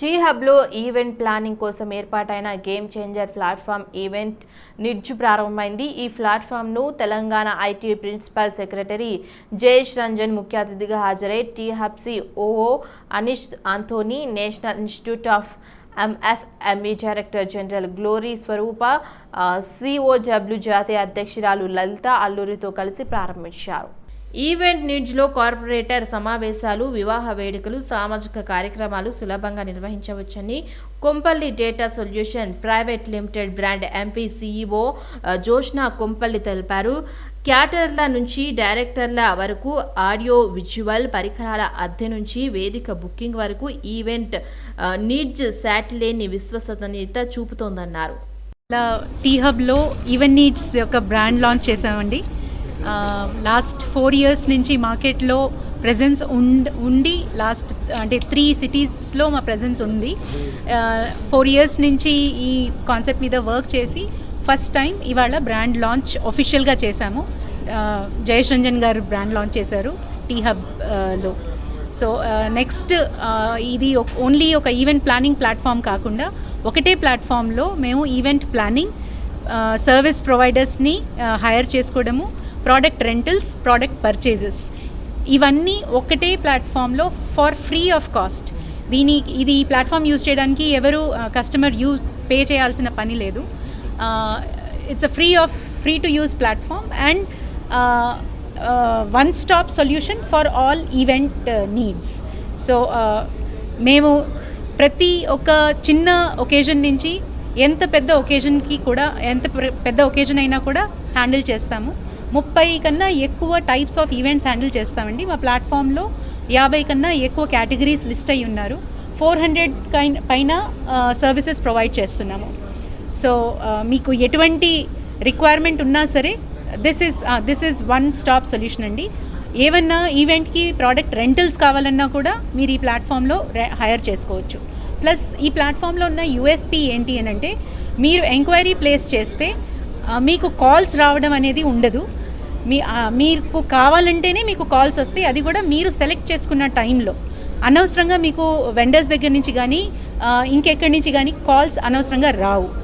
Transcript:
Tea హబ్లో event planning కోసం ఏర్పాటైన game changer platform event needs ప్రారంభమైంది. ఈ ప్లాట్ఫామ్ను Telangana IT principal secretary Jayesh Ranjan ముఖ్య అతిథిగా హాజరై T hub COO Anish Anthony national institute of MSME director general Glory Swarupa COW జాతీయ అధ్యక్షురాలు లలిత అల్లూరితో కలిసి ప్రారంభించారు. ఈవెంట్ నీడ్స్లో కార్పొరేటర్ సమావేశాలు వివాహ వేడుకలు సామాజిక కార్యక్రమాలు సులభంగా నిర్వహించవచ్చని Kompalli data solution private limited brand MP CEO Jyoshna Kompalli తెలిపారు. క్యాటర్ల నుంచి డైరెక్టర్ల వరకు ఆడియో విజువల్ పరికరాల అద్దె నుంచి వేదిక బుకింగ్ వరకు ఈవెంట్ నీడ్జ్ నీడ్స్ శాటిలేని విశ్వసనీయత చూపుతోందన్నారు. ఇలా టీ హబ్లో ఈవెన్ నీడ్స్ యొక్క బ్రాండ్ లాంచ్ చేసామండి లాస్ట్ ఫోర్ ఇయర్స్ నుంచి మార్కెట్లో ప్రజెన్స్ ఉండ్ ఉండి లాస్ట్ అంటే త్రీ సిటీస్లో మా ప్రజెన్స్ ఉంది. ఫోర్ ఇయర్స్ నుంచి ఈ కాన్సెప్ట్ మీద వర్క్ చేసి ఫస్ట్ టైం ఇవాళ బ్రాండ్ లాంచ్ ఒఫిషియల్గా చేశాము. ఆ, జయేష్ రంజన్ గారు బ్రాండ్ లాంచ్ చేశారు టీ హబ్లో. సో నెక్స్ట్ ఇది ఓన్లీ ఒక ఈవెంట్ ప్లానింగ్ ప్లాట్ఫామ్ కాకుండా ఒకటే ప్లాట్ఫామ్లో మేము ఈవెంట్ ప్లానింగ్ సర్వీస్ ప్రొవైడర్స్ని హైర్ చేసుకోవడము ప్రోడక్ట్ రెంటల్స్ ప్రోడక్ట్ పర్చేజెస్ ఇవన్నీ ఒకటే ప్లాట్ఫామ్లో ఫర్ ఫ్రీ ఆఫ్ కాస్ట్ దీని ఇది ఈ ప్లాట్ఫామ్ యూజ్ చేయడానికి ఎవరు కస్టమర్ యూ పే చేయాల్సిన పని లేదు. It's a free of free to use platform and one stop solution for all event needs so మేము ప్రతి ఒక్క చిన్న ఒకేజన్ నుంచి ఎంత పెద్ద ఒకేజన్కి కూడా ఎంత ప్ర- పెద్ద ఒకేజన్ అయినా కూడా హ్యాండిల్ చేస్తాము. ముప్పై కన్నా ఎక్కువ టైప్స్ ఆఫ్ ఈవెంట్స్ హ్యాండిల్ చేస్తామండి. మా ప్లాట్ఫామ్లో యాభై కన్నా ఎక్కువ కేటగిరీస్ లిస్ట్ అయి ఉన్నారు. ఫోర్ హండ్రెడ్ కైన్ పైన uh, సర్వీసెస్ ప్రొవైడ్ చేస్తున్నాము. సో uh, మీకు ఎటువంటి రిక్వైర్మెంట్ ఉన్నా సరే this is this is one stop solution అండి. ఏమన్నా ఈవెంట్కి ప్రోడక్ట్ రెంటల్స్ కావాలన్నా కూడా మీరు ఈ ప్లాట్ఫామ్లో హైర్ చేసుకోవచ్చు. ప్లస్ ఈ ప్లాట్ఫామ్లో ఉన్న యూఎస్పి ఏంటి అని అంటే మీరు ఎంక్వైరీ ప్లేస్ చేస్తే uh, మీకు కాల్స్ రావడం అనేది ఉండదు. మీ uh, మీకు కావాలంటేనే మీకు కాల్స్ వస్తాయి. అది కూడా మీరు సెలెక్ట్ చేసుకున్న టైంలో అనవసరంగా మీకు వెండర్స్ దగ్గర నుంచి కానీ ఇంకెక్కడి నుంచి కానీ కాల్స్ అనవసరంగా రావు.